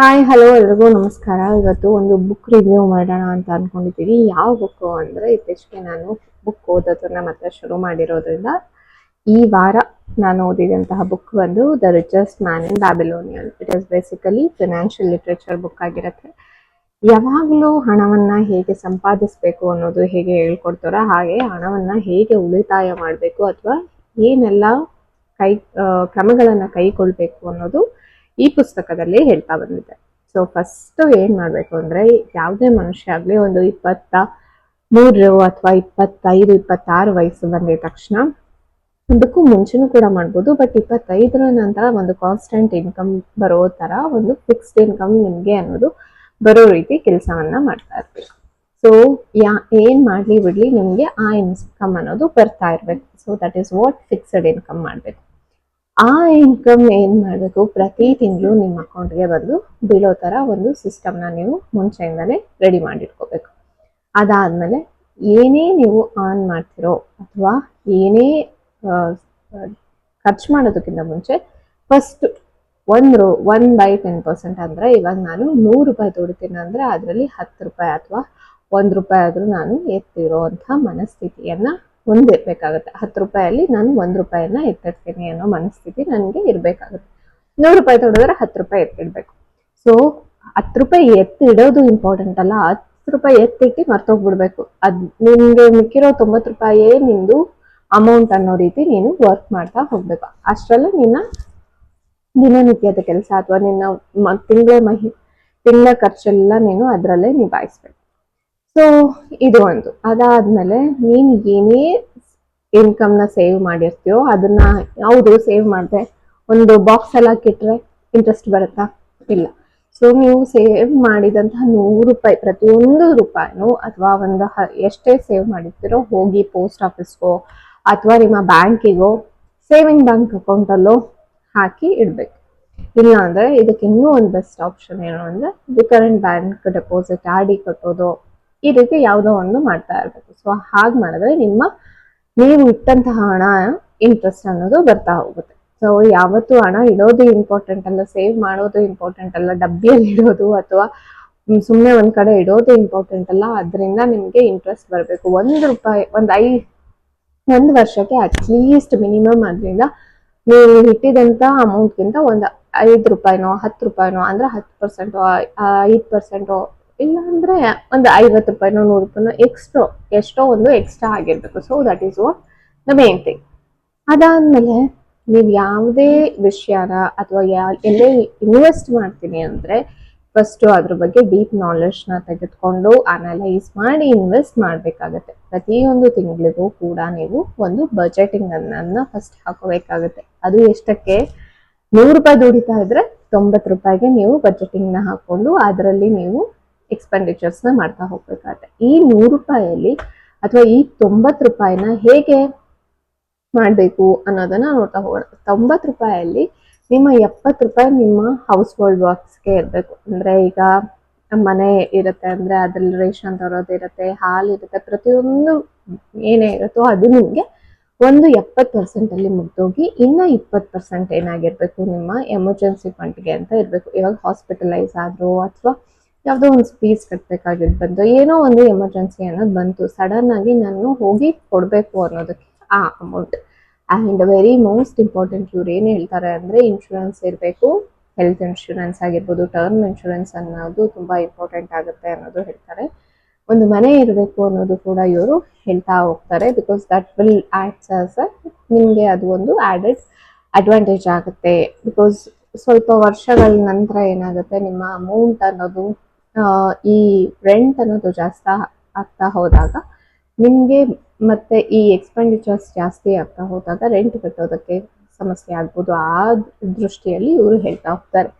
Hi hello ಎಲ್ರಿಗೂ ನಮಸ್ಕಾರ. ಇವತ್ತು ಒಂದು ಬುಕ್ ರಿವ್ಯೂ ಮಾಡೋಣ ಅಂತ ಅನ್ಕೊಂಡಿದ್ದೀವಿ ಯಾವ ಬುಕ್ ಅಂದ್ರೆ ಇತ್ತೀಚೆಗೆ ನಾನು ಬುಕ್ ಓದೋದನ್ನ ಮತ್ತೆ ಶುರು ಮಾಡಿರೋದ್ರಿಂದ ಈ ವಾರ ನಾನು ಓದಿದಂತಹ ಬುಕ್ ಬಂದು the richest man in Babylonian it is basically financial literature book ಆಗಿರುತ್ತೆ. ಯಾವಾಗಲೂ ಹಣವನ್ನು ಹೇಗೆ ಸಂಪಾದಿಸಬೇಕು ಅನ್ನೋದು ಹೇಗೆ ಹೇಳ್ಕೊಡ್ತಾರೋ ಹಾಗೆ ಹಣವನ್ನು ಹೇಗೆ ಉಳಿತಾಯ ಮಾಡಬೇಕು ಅಥವಾ ಏನೆಲ್ಲ ಕೈ ಕ್ರಮಗಳನ್ನ ಕೈಗೊಳ್ಬೇಕು ಅನ್ನೋದು ಈ ಪುಸ್ತಕದಲ್ಲಿ ಹೇಳ್ತಾ ಬಂದಿದೆ ಸೊ ಫಸ್ಟ್ ಏನ್ ಮಾಡ್ಬೇಕು ಅಂದ್ರೆ, ಯಾವುದೇ ಮನುಷ್ಯ ಆಗ್ಲಿ ಒಂದು ಇಪ್ಪತ್ತ ಮೂರು ಅಥವಾ ಇಪ್ಪತ್ತೈದು, ಇಪ್ಪತ್ತಾರು ವಯಸ್ಸು ಬಂದಿದ ತಕ್ಷಣ ಅದಕ್ಕೂ ಮುಂಚೆನೂ ಕೂಡ ಮಾಡ್ಬೋದು ಬಟ್ ಇಪ್ಪತ್ತೈದರ ನಂತರ ಒಂದು ಕಾನ್ಸ್ಟೆಂಟ್ ಇನ್ಕಮ್ ಬರೋ ತರ ಒಂದು ಫಿಕ್ಸ್ಡ್ ಇನ್ಕಮ್ ನಿಮಗೆ ಅನ್ನೋದು ಬರೋ ರೀತಿ ಕೆಲಸವನ್ನ ಮಾಡ್ತಾ ಇರ್ಬೇಕು. ಸೊ ಯಾ, ಏನ್ ಮಾಡ್ಲಿ ಬಿಡ್ಲಿ, ನಿಮಗೆ ಆ ಇನ್ಕಮ್ ಅನ್ನೋದು ಬರ್ತಾ ಇರ್ಬೇಕು. So that is what fixed income ಮಾಡ್ಬೇಕು. ಆ ಇನ್ಕಮ್ ಏನ್ ಮಾಡಬೇಕು? ಪ್ರತಿ ತಿಂಗಳು ನಿಮ್ಮ ಅಕೌಂಟ್ಗೆ ಬಂದು ಬೀಳೋ ತರ ಒಂದು ಸಿಸ್ಟಮ್ನ ನೀವು ಮುಂಚೆಯಿಂದಲೇ ರೆಡಿ ಮಾಡಿಟ್ಕೋಬೇಕು. ಅದಾದ್ಮೇಲೆ ಏನೇ ನೀವು ಆನ್ ಮಾಡ್ತಿರೋ ಅಥವಾ ಏನೇ ಖರ್ಚು ಮಾಡೋದಕ್ಕಿಂತ ಮುಂಚೆ ಫಸ್ಟ್ ಒಂದು ರೂ ಒನ್ ಬೈ ಟೆನ್ ಪರ್ಸೆಂಟ್ ಅಂದ್ರೆ ಇವಾಗ ನಾನು ನೂರು ರೂಪಾಯಿ ದುಡಿತೀನಿ ಅಂದ್ರೆ ಅದರಲ್ಲಿ ಹತ್ತು ರೂಪಾಯಿ ಅಥವಾ ಒಂದು ರೂಪಾಯಿ ಆದರೂ ನಾನು ಎತ್ತಿರೋ ಅಂತ ಮನಸ್ಥಿತಿಯನ್ನ ಹೊಂದಿರ್ಬೇಕಾಗುತ್ತೆ ಹತ್ತು ರೂಪಾಯಲ್ಲಿ ನಾನು ಒಂದು ರೂಪಾಯನ್ನ ಎತ್ತಿಡ್ತೀನಿ ಅನ್ನೋ ಮನಸ್ಥಿತಿ ನನಗೆ ಇರಬೇಕಾಗುತ್ತೆ. ನೂರು ರೂಪಾಯಿ ತೊಡೋದ್ರೆ ಹತ್ತು ರೂಪಾಯಿ ಎತ್ತಿಡ್ಬೇಕು. ಸೊ ಹತ್ತು ರೂಪಾಯಿ ಎತ್ತಿಡೋದು ಇಂಪಾರ್ಟೆಂಟ್ ಅಲ್ಲ. ಹತ್ತು ರೂಪಾಯಿ ಎತ್ತಿಟ್ಟು ಮರ್ತೋಗ್ಬಿಡ್ಬೇಕು. ಅದ್ ನಿನ್ಗೆ ಮಿಕ್ಕಿರೋ ತೊಂಬತ್ತು ರೂಪಾಯೇ ನಿಂದು ಅಮೌಂಟ್ ಅನ್ನೋ ರೀತಿ ನೀನು ವರ್ಕ್ ಮಾಡ್ತಾ ಹೋಗ್ಬೇಕು. ಅಷ್ಟರಲ್ಲೇ ನಿನ್ನ ದಿನನಿತ್ಯದ ಕೆಲಸ ಅಥವಾ ನಿನ್ನ ತಿಂಗಳ ಮಹಿ, ತಿಂಗಳ ಖರ್ಚೆಲ್ಲ ನೀನು ಅದರಲ್ಲೇ ನಿಭಾಯಿಸ್ಬೇಕು. ಸೊ ಇದು ಒಂದು. ಅದಾದ್ಮೇಲೆ ನೀನ್ ಏನೇ ಇನ್ಕಮ್ನ ಸೇವ್ ಮಾಡಿರ್ತೀಯೋ ಅದನ್ನ ಯಾವುದು ಸೇವ್ ಮಾಡಿದೆ? ಒಂದು ಬಾಕ್ಸ್ ಎಲ್ಲ ಹಾಕಿಟ್ರೆ ಇಂಟ್ರೆಸ್ಟ್ ಬರುತ್ತಾ? ಇಲ್ಲ. ಸೊ ನೀವು ಸೇವ್ ಮಾಡಿದಂತಹ ನೂರು ರೂಪಾಯಿ, ಪ್ರತಿಯೊಂದು ರೂಪಾಯಿನೂ ಅಥವಾ ಒಂದು ಎಷ್ಟೇ ಸೇವ್ ಮಾಡಿರ್ತೀರೋ ಹೋಗಿ ಪೋಸ್ಟ್ ಆಫೀಸ್ಗೋ ಅಥವಾ ನಿಮ್ಮ ಬ್ಯಾಂಕಿಗೋ ಸೇವಿಂಗ್ ಬ್ಯಾಂಕ್ ಅಕೌಂಟಲ್ಲೋ ಹಾಕಿ ಇಡ್ಬೇಕು. ಇಲ್ಲ ಅಂದ್ರೆ ಇದಕ್ಕೆ ಇನ್ನೂ ಒಂದು ಬೆಸ್ಟ್ ಆಪ್ಷನ್ ಏನು ಅಂದ್ರೆ recurrent bank deposit R D ಕಟ್ಟೋದು. ಈ ರೀತಿ ಯಾವುದೋ ಒಂದು ಮಾಡ್ತಾ ಇರ್ಬೇಕು. ಸೊ ಹಾಗೆ ಮಾಡಿದ್ರೆ ನಿಮ್ಮ ನೀವು ಇಟ್ಟಂತಹ ಹಣ ಇಂಟ್ರೆಸ್ಟ್ ಅನ್ನೋದು ಬರ್ತಾ ಹೋಗುತ್ತೆ. ಸೊ ಯಾವತ್ತು ಹಣ ಇಡೋದು ಇಂಪಾರ್ಟೆಂಟ್ ಅಲ್ಲ ಸೇವ್ ಮಾಡೋದು ಇಂಪಾರ್ಟೆಂಟ್ ಅಲ್ಲ, ಡಬ್ಬಿಯಲ್ಲಿ ಇಡೋದು ಅಥವಾ ಸುಮ್ಮನೆ ಒಂದ್ ಕಡೆ ಇಡೋದು ಇಂಪಾರ್ಟೆಂಟ್ ಅಲ್ಲ, ಅದರಿಂದ ನಿಮ್ಗೆ ಇಂಟ್ರೆಸ್ಟ್ ಬರಬೇಕು. ಒಂದು ರೂಪಾಯಿ, ಒಂದ್ ಐ, ಒಂದು ವರ್ಷಕ್ಕೆ ಅಟ್ಲೀಸ್ಟ್ ಮಿನಿಮಮ್ ಅದರಿಂದ ನೀವು ಇಟ್ಟಿದಂತ ಅಮೌಂಟ್ಗಿಂತ ಒಂದು ಐದು ರೂಪಾಯಿನೋ, ಹತ್ತು ರೂಪಾಯಿನೋ, ಅಂದ್ರೆ ಹತ್ತು ಪರ್ಸೆಂಟು ಐದು ಪರ್ಸೆಂಟು ಇಲ್ಲ ಅಂದ್ರೆ ಒಂದು ಐವತ್ತು ರೂಪಾಯಿನೋ, ನೂರು ರೂಪಾಯಿನೋ ಎಕ್ಸ್ಟ್ರಾ ಎಷ್ಟೋ ಒಂದು ಎಕ್ಸ್ಟ್ರಾ ಆಗಿರ್ಬೇಕು. So that is what the main thing ಅದಾದ್ಮೇಲೆ ನೀವು ಯಾವುದೇ ವಿಷಯನ ಅಥವಾ ಯಾ, ಎಲ್ಲೇ ಇನ್ವೆಸ್ಟ್ ಮಾಡ್ತೀನಿ ಅಂದ್ರೆ ಫಸ್ಟು ಅದ್ರ ಬಗ್ಗೆ ಡೀಪ್ ನಾಲೆಡ್ಜ್ನ ತೆಗೆದುಕೊಂಡು ಅನಲೈಸ್ ಮಾಡಿ ಇನ್ವೆಸ್ಟ್ ಮಾಡಬೇಕಾಗತ್ತೆ. ಪ್ರತಿಯೊಂದು ತಿಂಗಳಿಗೂ ಕೂಡ ನೀವು ಒಂದು ಬಜೆಟಿಂಗ್ ಅನ್ನ ಫಸ್ಟ್ ಹಾಕೋಬೇಕಾಗತ್ತೆ. ಅದು ಎಷ್ಟಕ್ಕೆ? ನೂರು ರೂಪಾಯಿ ದುಡಿತಾ ಇದ್ರೆ ತೊಂಬತ್ತು ರೂಪಾಯಿಗೆ ನೀವು ಬಜೆಟಿಂಗ್ನ ಹಾಕೊಂಡು, ಅದರಲ್ಲಿ ನೀವು ಎಕ್ಸ್ಪೆಂಡಿಚರ್ಸ್ನ ಮಾಡ್ತಾ ಹೋಗ್ಬೇಕಾಗತ್ತೆ. ಈ ನೂರು ರೂಪಾಯಲ್ಲಿ ಅಥವಾ ಈ ತೊಂಬತ್ತು ರೂಪಾಯಿನ ಹೇಗೆ ಮಾಡಬೇಕು ಅನ್ನೋದನ್ನ ನೋಡ್ತಾ ಹೋಗೋಣ. ತೊಂಬತ್ತು ರೂಪಾಯಲ್ಲಿ ನಿಮ್ಮ ಎಪ್ಪತ್ತು ರೂಪಾಯಿ ನಿಮ್ಮ ಹೌಸ್ ಹೋಲ್ಡ್ ವರ್ಕ್ಸ್ಗೆ ಇರಬೇಕು. ಅಂದ್ರೆ ಈಗ ಮನೆ ಇರುತ್ತೆ ಅಂದ್ರೆ ಅದ್ರಲ್ಲಿ ರೇಷನ್ ತರೋದು ಇರುತ್ತೆ, ಹಾಲು ಇರುತ್ತೆ, ಪ್ರತಿಯೊಂದು ಏನೇ ಇರುತ್ತೋ ಅದು ನಿಮಗೆ ಒಂದು ಎಪ್ಪತ್ತು ಪರ್ಸೆಂಟ್ ಅಲ್ಲಿ ಮುಗ್ದೋಗಿ ಇನ್ನೂ ಇಪ್ಪತ್ತು ಪರ್ಸೆಂಟ್ ಏನಾಗಿರಬೇಕು ನಿಮ್ಮ ಎಮರ್ಜೆನ್ಸಿ ಫಂಡ್ಗೆ ಅಂತ ಇರಬೇಕು. ಇವಾಗ ಹಾಸ್ಪಿಟಲೈಸ್ ಆದರೂ ಅಥವಾ ಯಾವುದೋ ಒಂದು ಫೀಸ್ ಕಟ್ಟಬೇಕಾಗಿದ್ದು ಏನೋ ಒಂದು ಎಮರ್ಜೆನ್ಸಿ ಅನ್ನೋದು ಬಂತು. ಸಡನ್ ಆಗಿ ನಾನು ಹೋಗಿ ಕೊಡಬೇಕು ಅನ್ನೋದಕ್ಕೆ ಆ amount and very most important ಇವ್ರು ಏನು ಹೇಳ್ತಾರೆ ಅಂದರೆ ಇನ್ಶೂರೆನ್ಸ್ ಇರಬೇಕು ಹೆಲ್ತ್ ಇನ್ಶೂರೆನ್ಸ್ ಆಗಿರ್ಬೋದು ಟರ್ಮ್ ಇನ್ಶೂರೆನ್ಸ್ ಅನ್ನೋದು ತುಂಬ ಇಂಪಾರ್ಟೆಂಟ್ ಆಗುತ್ತೆ ಅನ್ನೋದು ಹೇಳ್ತಾರೆ. ಒಂದು ಮನೆ ಇರಬೇಕು ಅನ್ನೋದು ಕೂಡ ಇವರು ಹೇಳ್ತಾ ಹೋಗ್ತಾರೆ because that will acts as a ನಿಮಗೆ ಅದು ಒಂದು ಆ್ಯಡೆಡ್ ಅಡ್ವಾಂಟೇಜ್ ಆಗುತ್ತೆ. ಬಿಕಾಸ್ ಸ್ವಲ್ಪ ವರ್ಷಗಳ ನಂತರ ಏನಾಗುತ್ತೆ, ನಿಮ್ಮ ಅಮೌಂಟ್ ಅನ್ನೋದು ಈ ರೆಂಟ್ ಅನ್ನೋದು ಜಾಸ್ತಿ ಆಗ್ತಾ ಹೋದಾಗ, ನಿಮಗೆ ಮತ್ತೆ ಈ ಎಕ್ಸ್ಪೆಂಡಿಚರ್ಸ್ ಜಾಸ್ತಿ ಆಗ್ತಾ ಹೋದಾಗ ರೆಂಟ್ ಕಟ್ಟೋದಕ್ಕೆ ಸಮಸ್ಯೆ ಆಗ್ಬೋದು ಆ ದೃಷ್ಟಿಯಲ್ಲಿ ಇವರು ಹೇಳ್ತಾ ಹೋಗ್ತಾರೆ.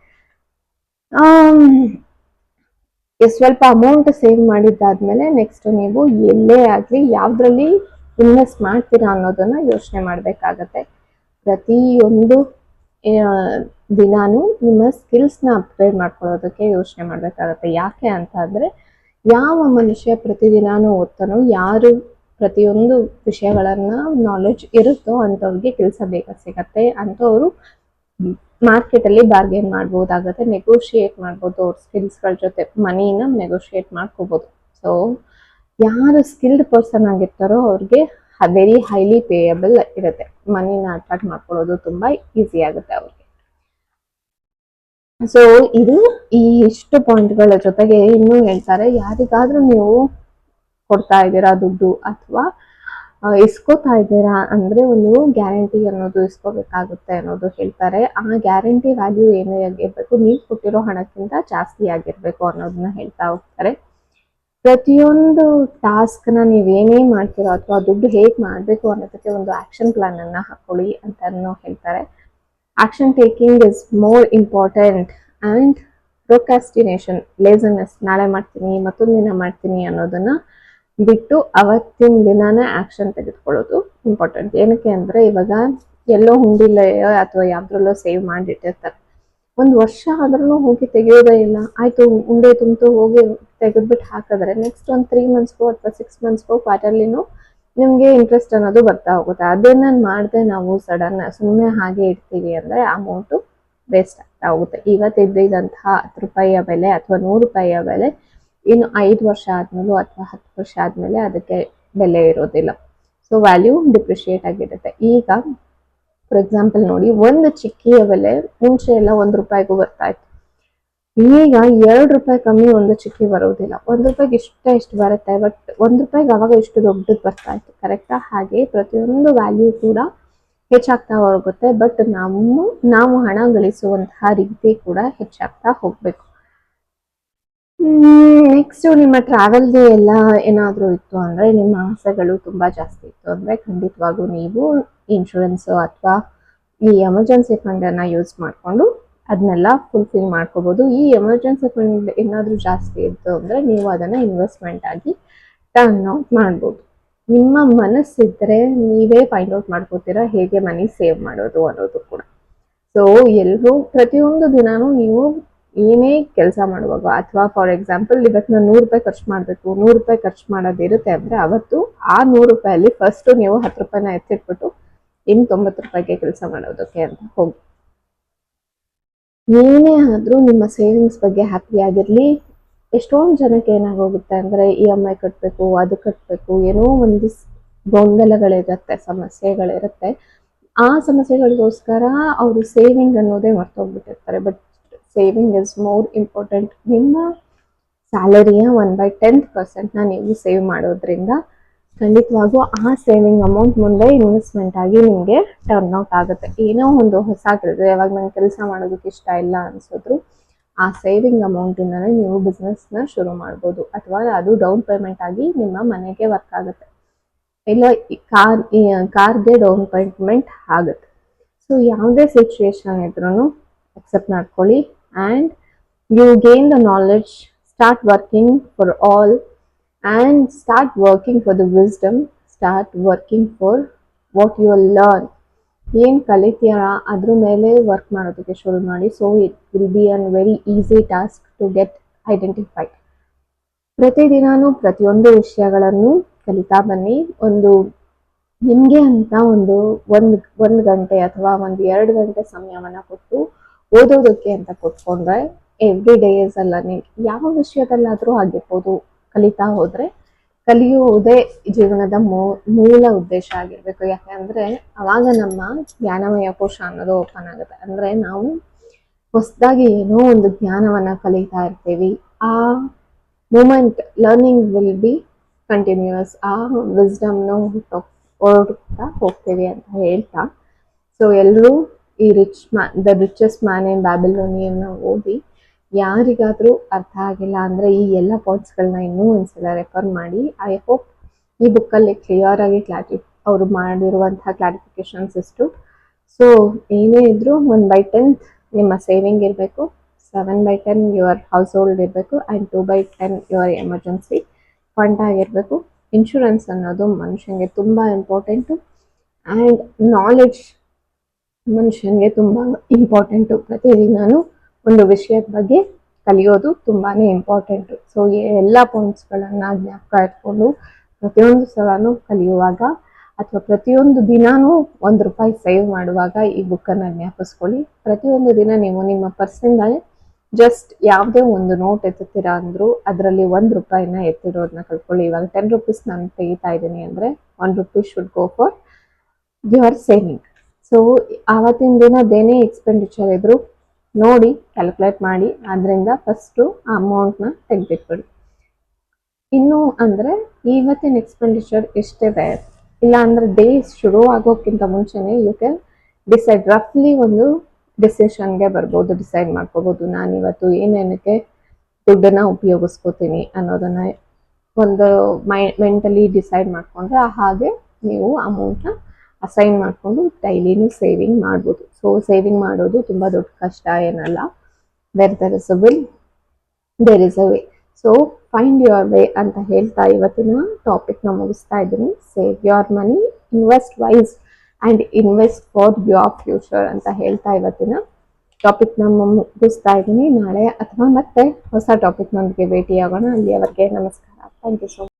ಸ್ವಲ್ಪ ಅಮೌಂಟ್ ಸೇವ್ ಮಾಡಿದ್ದಾದ್ಮೇಲೆ ನೆಕ್ಸ್ಟ್ ನೀವು ಎಲ್ಲೇ ಆಗಲಿ ಯಾವ್ದ್ರಲ್ಲಿ ಇನ್ವೆಸ್ಟ್ ಮಾಡ್ತೀರಾ ಅನ್ನೋದನ್ನ ಯೋಚನೆ ಮಾಡಬೇಕಾಗತ್ತೆ. ಪ್ರತಿಯೊಂದು ದಿನಾನು ನಿಮ್ಮ ಸ್ಕಿಲ್ಸ್ನ ಅಪ್ಗ್ರೇಡ್ ಮಾಡ್ಕೊಳ್ಳೋದಕ್ಕೆ ಯೋಚನೆ ಮಾಡಬೇಕಾಗತ್ತೆ. ಯಾಕೆ ಅಂತ ಅಂದ್ರೆ ಯಾವ ಮನುಷ್ಯ ಪ್ರತಿದಿನಾನು ಓದ್ತಾನೋ, ಯಾರು ಪ್ರತಿಯೊಂದು ವಿಷಯಗಳನ್ನ ನಾಲೆಡ್ಜ್ ಇರುತ್ತೋ ಅಂಥವ್ರಿಗೆ ಕೆಲಸ ಬೇಗ ಸಿಗತ್ತೆ. ಮಾರ್ಕೆಟ್ ಅಲ್ಲಿ ಬಾರ್ಗೇನ್ ಮಾಡ್ಬೋದಾಗತ್ತೆ ನೆಗೋಷಿಯೇಟ್ ಮಾಡ್ಬೋದು ಅವ್ರ ಸ್ಕಿಲ್ಸ್ಗಳ ಜೊತೆ. ಮನಿನ ನೆಗೋಷಿಯೇಟ್ ಮಾಡ್ಕೋಬೋದು. ಸೊ ಯಾರು ಸ್ಕಿಲ್ಡ್ ಪರ್ಸನ್ ಆಗಿರ್ತಾರೋ ಅವ್ರಿಗೆ ವೆರಿ ಹೈಲಿ ಪೇಯಬಲ್ ಇರುತ್ತೆ. ಮನಿನ ಅಟ್ರಾಕ್ಟ್ ಮಾಡ್ಕೊಳ್ಳೋದು ತುಂಬಾ ಈಸಿ ಆಗುತ್ತೆ ಅವ್ರಿಗೆ. ಸೊ ಇದು ಈ ಇಷ್ಟು ಪಾಯಿಂಟ್ಗಳ ಜೊತೆಗೆ ಇನ್ನೂ ಹೇಳ್ತಾರೆ, ಯಾರಿಗಾದ್ರೂ ನೀವು ಕೊಡ್ತಾ ಇದ್ದೀರಾ ದುಡ್ಡು ಅಥವಾ ಇಸ್ಕೋತಾ ಇದ್ದೀರಾ ಅಂದ್ರೆ ಒಂದು ಗ್ಯಾರಂಟಿ ಅನ್ನೋದು ಇಸ್ಕೋಬೇಕಾಗುತ್ತೆ ಅನ್ನೋದು ಹೇಳ್ತಾರೆ. ಆ ಗ್ಯಾರಂಟಿ ವ್ಯಾಲ್ಯೂ ಏನೇ ಆಗಿರ್ಬೇಕು, ನೀವು ಕೊಟ್ಟಿರೋ ಹಣಕ್ಕಿಂತ ಜಾಸ್ತಿ ಆಗಿರ್ಬೇಕು ಅನ್ನೋದನ್ನ ಹೇಳ್ತಾ ಹೋಗ್ತಾರೆ. ಪ್ರತಿಯೊಂದು ಟಾಸ್ಕ್ನ ನೀವೇನೇ ಮಾಡ್ತೀರೋ ಅಥವಾ ದುಡ್ಡು ಹೇಗ್ ಮಾಡಬೇಕು ಅನ್ನೋದಕ್ಕೆ ಒಂದು ಆಕ್ಷನ್ ಪ್ಲಾನ್ ಅನ್ನ ಹಾಕೊಳ್ಳಿ ಅಂತ ಹೇಳ್ತಾರೆ. Action taking is more important and procrastination laziness ನಾಳೆ ಮಾಡ್ತೀನಿ, ಮತ್ತೊಂದು ದಿನ ಮಾಡ್ತೀನಿ ಅನ್ನೋದನ್ನ ಬಿಟ್ಟು ಅವತ್ತಿನ ದಿನಾನೇ ಆಕ್ಷನ್ ತೆಗೆದುಕೊಳ್ಳೋದು ಇಂಪಾರ್ಟೆಂಟ್. ಏನಕ್ಕೆ ಅಂದ್ರೆ ಇವಾಗ ಎಲ್ಲೋ ಹುಂಡಿಲ್ಲ ಅಥವಾ ಯಾವ್ದ್ರಲ್ಲೋ ಸೇವ್ ಮಾಡಿಟ್ಟಿರ್ತಾರೆ ಒಂದು ವರ್ಷ ಆದ್ರೂ ಹೋಗಿ ತೆಗೆಯೋದೇ ಇಲ್ಲ. ಆಯ್ತು, ಉಂಡೆ ತುಂಬಿತು ಹೋಗಿ ತೆಗೆದ್ಬಿಟ್ಟು ಹಾಕಿದ್ರೆ ನೆಕ್ಸ್ಟ್ ಒಂದು ತ್ರೀ ಮಂತ್ಸ್ಗೋ ಅಥವಾ ಸಿಕ್ಸ್ ಮಂತ್ಸ್ಗೋ ಕ್ವಾರ್ಟರ್ಲಿನೂ ನಿಮ್ಗೆ ಇಂಟ್ರೆಸ್ಟ್ ಅನ್ನೋದು ಬರ್ತಾ ಹೋಗುತ್ತೆ. ಅದನ್ನ ಮಾಡಿದೆ ನಾವು ಸಡನ್ ಸುಮ್ಮನೆ ಹಾಗೆ ಇಡ್ತೀವಿ ಅಂದ್ರೆ ಅಮೌಂಟು ವೇಸ್ಟ್ ಆಗ್ತಾ ಹೋಗುತ್ತೆ. ಇದ್ದಿದ್ದಂತಹ ಹತ್ತು ರೂಪಾಯಿಯ ಬೆಲೆ ಅಥವಾ ನೂರು ರೂಪಾಯಿಯ ಬೆಲೆ ಇನ್ನು ಐದು ವರ್ಷ ಆದ್ಮೇಲೆ ಅಥವಾ ಹತ್ತು ವರ್ಷ ಆದ್ಮೇಲೆ ಅದಕ್ಕೆ ಬೆಲೆ ಇರೋದಿಲ್ಲ. ಸೊ ವ್ಯಾಲ್ಯೂ ಡಿಪ್ರಿಷಿಯೇಟ್ ಆಗಿರುತ್ತೆ. ಈಗ ಫಾರ್ ಎಕ್ಸಾಂಪಲ್ ನೋಡಿ, ಒಂದು ಚಿಕ್ಕಿಯ ಬೆಲೆ ಮುಂಚೆ ಎಲ್ಲ ಒಂದು ರೂಪಾಯಿಗೂ ಬರ್ತಾ ಇತ್ತು. ಈಗ ಎರಡು ರೂಪಾಯಿ ಕಮ್ಮಿ ಒಂದು ಚಿಕ್ಕಿ ಬರೋದಿಲ್ಲ ಒಂದು ರೂಪಾಯಿಗೆ ಇಷ್ಟ ಇಷ್ಟು ಬರುತ್ತೆ ಬಟ್ ಒಂದು ರೂಪಾಯಿಗೆ ಅವಾಗ ಇಷ್ಟು ದೊಡ್ಡದು ಬರ್ತಾ ಇತ್ತು. ಕರೆಕ್ಟಾ ಹಾಗೆ ಪ್ರತಿಯೊಂದು ವ್ಯಾಲ್ಯೂ ಕೂಡ ಹೆಚ್ಚಾಗ್ತಾ ಹೋಗುತ್ತೆ ಬಟ್ ನಮ್ಮ, ನಾವು ಹಣ ಗಳಿಸುವಂತಹ ರೀತಿ ಕೂಡ ಹೆಚ್ಚಾಗ್ತಾ ಹೋಗ್ಬೇಕು. ನೆಕ್ಸ್ಟ್ ನಿಮ್ಮ ಟ್ರಾವೆಲ್ಗೆ ಎಲ್ಲ ಏನಾದರೂ ಇತ್ತು ಅಂದ್ರೆ ನಿಮ್ಮ ಆಸೆಗಳು ತುಂಬಾ ಜಾಸ್ತಿ ಇತ್ತು ಅಂದ್ರೆ ಖಂಡಿತವಾಗೂ ನೀವು ಇನ್ಶೂರೆನ್ಸ್ ಅಥವಾ ಈ ಎಮರ್ಜೆನ್ಸಿ ಫಂಡ್ ಅನ್ನ ಯೂಸ್ ಮಾಡಿಕೊಂಡು ಅದನ್ನೆಲ್ಲ ಫುಲ್ಫಿಲ್ ಮಾಡ್ಕೋಬಹುದು ಈ ಎಮರ್ಜೆನ್ಸಿ ಫಂಡ್ ಏನಾದರೂ ಜಾಸ್ತಿ ಇತ್ತು ಅಂದ್ರೆ ನೀವು ಅದನ್ನ ಇನ್ವೆಸ್ಟ್ಮೆಂಟ್ ಆಗಿ ಟರ್ನ್ ಔಟ್ ಮಾಡ್ಬೋದು. ನಿಮ್ಮ ಮನಸ್ಸಿದ್ರೆ ನೀವೇ ಫೈಂಡ್ ಔಟ್ ಮಾಡ್ಕೋತೀರಾ, ಹೇಗೆ ಮನಿ ಸೇವ್ ಮಾಡೋದು ಅನ್ನೋದು ಕೂಡ. ಸೊ ಎಲ್ಲರೂ ಪ್ರತಿಯೊಂದು ದಿನಾನು ನೀವು ಏನೇ ಕೆಲಸ ಮಾಡುವಾಗ, ಅಥವಾ ಫಾರ್ ಎಕ್ಸಾಂಪಲ್ ಇವತ್ತು ನಾನು ನೂರು ರೂಪಾಯಿ ಖರ್ಚು ಮಾಡಬೇಕು, ನೂರು ರೂಪಾಯಿ ಖರ್ಚು ಮಾಡೋದಿರುತ್ತೆ ಅಂದ್ರೆ ಅವತ್ತು ಆ ನೂರು ರೂಪಾಯಲ್ಲಿ ಫಸ್ಟ್ ನೀವು ಹತ್ತು ರೂಪಾಯಿನ ಎತ್ತಿಟ್ಬಿಟ್ಟು ಇನ್ನು ತೊಂಬತ್ತು ರೂಪಾಯಿಗೆ ಕೆಲಸ ಮಾಡೋದಕ್ಕೆ ಅಂತ ಹೋಗಿ. ಏನೇ ಆದ್ರೂ ನಿಮ್ಮ ಸೇವಿಂಗ್ಸ್ ಬಗ್ಗೆ ಹ್ಯಾಪಿ ಆಗಿರ್ಲಿ. ಎಷ್ಟೊಂದು ಜನಕ್ಕೆ ಏನಾಗೋಗುತ್ತೆ ಅಂದ್ರೆ ಇ ಎಂ ಐ ಕಟ್ಟಬೇಕು ಅದು ಕಟ್ಟಬೇಕು ಏನೋ ಒಂದು ಗೊಂದಲಗಳಿರುತ್ತೆ, ಸಮಸ್ಯೆಗಳಿರುತ್ತೆ. ಆ ಸಮಸ್ಯೆಗಳಿಗೋಸ್ಕರ ಅವರು ಸೇವಿಂಗ್ ಅನ್ನೋದೇ ಮರ್ತೋಗ್ಬಿಟ್ಟಿರ್ತಾರೆ. But saving is more important ನಿಮ್ಮ ಸ್ಯಾಲರಿಯ ಒನ್ ಬೈ ಟೆಂತ್ ಪರ್ಸೆಂಟ್ನ ನೀವು ಸೇವ್ ಮಾಡೋದ್ರಿಂದ ಖಂಡಿತವಾಗೂ ಆ ಸೇವಿಂಗ್ ಅಮೌಂಟ್ ಮುಂದೆ ಇನ್ವೆಸ್ಟ್ಮೆಂಟ್ ಆಗಿ ನಿಮಗೆ ಟರ್ನ್ ಔಟ್ ಆಗುತ್ತೆ. ಏನೋ ಒಂದು ಹೊಸ ಕೆಲಸ, ಯಾವಾಗ ನಂಗೆ ಕೆಲಸ ಮಾಡೋದಕ್ಕೆ ಇಷ್ಟ ಇಲ್ಲ ಅನ್ಸಿದ್ರು ಆ ಸೇವಿಂಗ್ ಅಮೌಂಟಿಂದನೇ ನೀವು ಬಿಸ್ನೆಸ್ನ ಶುರು ಮಾಡ್ಬೋದು. ಅಥವಾ ಅದು ಡೌನ್ ಪೇಮೆಂಟ್ ಆಗಿ ನಿಮ್ಮ ಮನೆಗೆ ವರ್ಕ್ ಆಗುತ್ತೆ. ಇಲ್ಲ ಕಾರ್ ಕಾರ್ಗೆ ಡೌನ್ ಪೇಮೆಂಟ್ ಆಗುತ್ತೆ. ಸೊ ಯಾವುದೇ ಸಿಚುವೇಶನ್ ಇದ್ರೂ ಅಕ್ಸೆಪ್ಟ್ ಮಾಡ್ಕೊಳ್ಳಿ. And you gain the knowledge, start working for all, and start working for the wisdom, start working for what you will learn. ಏನು ಕಲಿತೀರ ಅದ್ರ ಮೇಲೆ ವರ್ಕ್ ಮಾಡೋದಕ್ಕೆ ಶುರು ಮಾಡಿ. So it will be an very easy task to get identified ಪ್ರತಿದಿನಾನು ಪ್ರತಿಯೊಂದು ವಿಷಯಗಳನ್ನು ಕಲಿತಾ ಬನ್ನಿ. ಒಂದು ನಿಮಗೆ ಅಂತ ಒಂದು ಒಂದು ಒಂದು ಗಂಟೆ ಅಥವಾ ಒಂದು ಎರಡು ಗಂಟೆ ಸಮಯವನ್ನು ಕೊಟ್ಟು ಓದೋದಕ್ಕೆ ಅಂತ ಕೊಟ್ಕೊಂಡ್ರೆ ಎವ್ರಿ ಡೇಸ್ ಅಲ್ಲ ನೀವು ಯಾವ ವಿಷಯದಲ್ಲಾದರೂ ಆಗಿರ್ಬೋದು, ಕಲಿತಾ ಹೋದ್ರೆ ಕಲಿಯುವುದೇ ಜೀವನದ ಮೂಲ ಉದ್ದೇಶ ಆಗಿರ್ಬೇಕು. ಯಾಕೆಂದ್ರೆ ಅವಾಗ ನಮ್ಮ ಜ್ಞಾನಮಯ ಕೋಶ ಅನ್ನೋದು ಓಪನ್ ಆಗುತ್ತೆ. ಅಂದ್ರೆ ನಾವು ಹೊಸದಾಗಿ ಏನೋ ಒಂದು ಜ್ಞಾನವನ್ನ ಕಲಿತಾ ಇರ್ತೀವಿ. ಆ moment learning will be continuous ಆ ವಿಸ್ಡಮ್ನ ಹೊರಡ್ತಾ ಹೋಗ್ತೀವಿ ಅಂತ ಹೇಳ್ತಾ. ಸೊ ಎಲ್ಲರೂ ಈ rich man the richest man in ಬ್ಯಾಬಿಲೋನಿಯನ್ನ ಓದಿ, ಯಾರಿಗಾದರೂ ಅರ್ಥ ಆಗಿಲ್ಲ ಅಂದರೆ ಈ ಎಲ್ಲ ಪಾಯಿಂಟ್ಸ್ಗಳನ್ನ ಇನ್ನೂ ಒಂದ್ಸಲ ರೆಫರ್ ಮಾಡಿ. ಐ ಹೋಪ್ ಈ ಬುಕ್ಕಲ್ಲಿ ಕ್ಲಿಯರ್ ಆಗಿ ಕ್ಲಾರಿ ಅವರು ಮಾಡಿರುವಂತಹ ಕ್ಲಾರಿಫಿಕೇಶನ್ಸ್ ಇಷ್ಟು. ಸೊ ಏನೇ ಇದ್ರೂ ಒನ್ ಬೈ ಟೆಂತ್ ನಿಮ್ಮ ಸೇವಿಂಗ್ ಇರಬೇಕು seven by ten your household ಇರಬೇಕು and two by ten your emergency fund ಆಗಿರಬೇಕು. ಇನ್ಶೂರೆನ್ಸ್ ಅನ್ನೋದು ಮನುಷ್ಯನಿಗೆ ತುಂಬ ಇಂಪಾರ್ಟೆಂಟು ಆ್ಯಂಡ್ ನಾಲೆಡ್ಜ್ ಮನುಷ್ಯನಿಗೆ ತುಂಬ ಇಂಪಾರ್ಟೆಂಟು ಪ್ರತಿದಿನಾನು ಒಂದು ವಿಷಯದ ಬಗ್ಗೆ ಕಲಿಯೋದು ತುಂಬಾ ಇಂಪಾರ್ಟೆಂಟು ಸೊ ಎಲ್ಲ ಪಾಯಿಂಟ್ಸ್ಗಳನ್ನು ಜ್ಞಾಪಕ ಇಟ್ಕೊಂಡು ಪ್ರತಿಯೊಂದು ಸಲನೂ ಕಲಿಯುವಾಗ ಅಥವಾ ಪ್ರತಿಯೊಂದು ದಿನಾನೂ ಒಂದು ರೂಪಾಯಿ ಸೇವ್ ಮಾಡುವಾಗ ಈ ಬುಕ್ಕನ್ನು ಜ್ಞಾಪಿಸ್ಕೊಳ್ಳಿ. ಪ್ರತಿಯೊಂದು ದಿನ ನೀವು ನಿಮ್ಮ ಪರ್ಸಿಂದ ಜಸ್ಟ್ ಯಾವುದೇ ಒಂದು ನೋಟ್ ಎತ್ತುತ್ತೀರಾ ಅಂದರೂ ಅದರಲ್ಲಿ ಒಂದು ರೂಪಾಯಿನ ಎತ್ತಿಡೋದನ್ನ ಕಲ್ಕೊಳ್ಳಿ ಇವಾಗ ಟೆನ್ ರುಪೀಸ್ ನಾನು ತೆಗಿತಾ ಇದ್ದೀನಿ ಅಂದರೆ one rupees should go for your saving so ಆವತ್ತಿನ ದಿನದೇನೇ ಎಕ್ಸ್ಪೆಂಡಿಚರ್ ಇದ್ರು ನೋಡಿ ಕ್ಯಾಲ್ಕುಲೇಟ್ ಮಾಡಿ ಅದರಿಂದ ಫಸ್ಟು ಆ ಅಮೌಂಟ್ನ ತೆಗೆದಿಟ್ಬಿಡಿ. ಇನ್ನು ಅಂದರೆ ಇವತ್ತಿನ ಎಕ್ಸ್ಪೆಂಡಿಚರ್ ಎಷ್ಟಿದೆ? ಇಲ್ಲ ಅಂದರೆ ಡೇ ಶುರು ಆಗೋಕ್ಕಿಂತ ಮುಂಚೆನೇ ಯು ಕ್ಯಾನ್ ಡಿಸೈಡ್ ರಫ್ಲಿ ಒಂದು ಡಿಸಿಷನ್ಗೆ ಬರ್ಬೋದು ಡಿಸೈಡ್ ಮಾಡ್ಕೋಬೋದು. ನಾನು ಇವತ್ತು ಏನೇನಕ್ಕೆ ದುಡ್ಡನ್ನ ಉಪಯೋಗಿಸ್ಕೋತೀನಿ ಅನ್ನೋದನ್ನ ಒಂದು ಮೈ ಮೆಂಟಲಿ ಡಿಸೈಡ್ ಮಾಡಿಕೊಂಡ್ರೆ ಹಾಗೆ ನೀವು ಅಮೌಂಟ್ನ ಅಸೈನ್ ಮಾಡಿಕೊಂಡು ಡೈಲಿನೂ ಸೇವಿಂಗ್ ಮಾಡ್ಬೋದು. ಸೊ ಸೇವಿಂಗ್ ಮಾಡೋದು ತುಂಬ ದೊಡ್ಡ ಕಷ್ಟ ಏನಲ್ಲ. Where there is a will there is a way so find your way ಅಂತ ಹೇಳ್ತಾ ಇವತ್ತಿನ ಟಾಪಿಕ್ನ ಮುಗಿಸ್ತಾ ಇದ್ದೀನಿ. Save your money invest wise and invest for your future ಅಂತ ಹೇಳ್ತಾ ಇವತ್ತಿನ ಟಾಪಿಕ್ನ ಮುಗಿಸ್ತಾ ಇದ್ದೀನಿ. ನಾಳೆ ಅಥವಾ ಮತ್ತೆ ಹೊಸ ಟಾಪಿಕ್ನೊಂದಿಗೆ ಭೇಟಿಯಾಗೋಣ. ಅಲ್ಲಿಯವರೆಗೆ ನಮಸ್ಕಾರ. Thank you so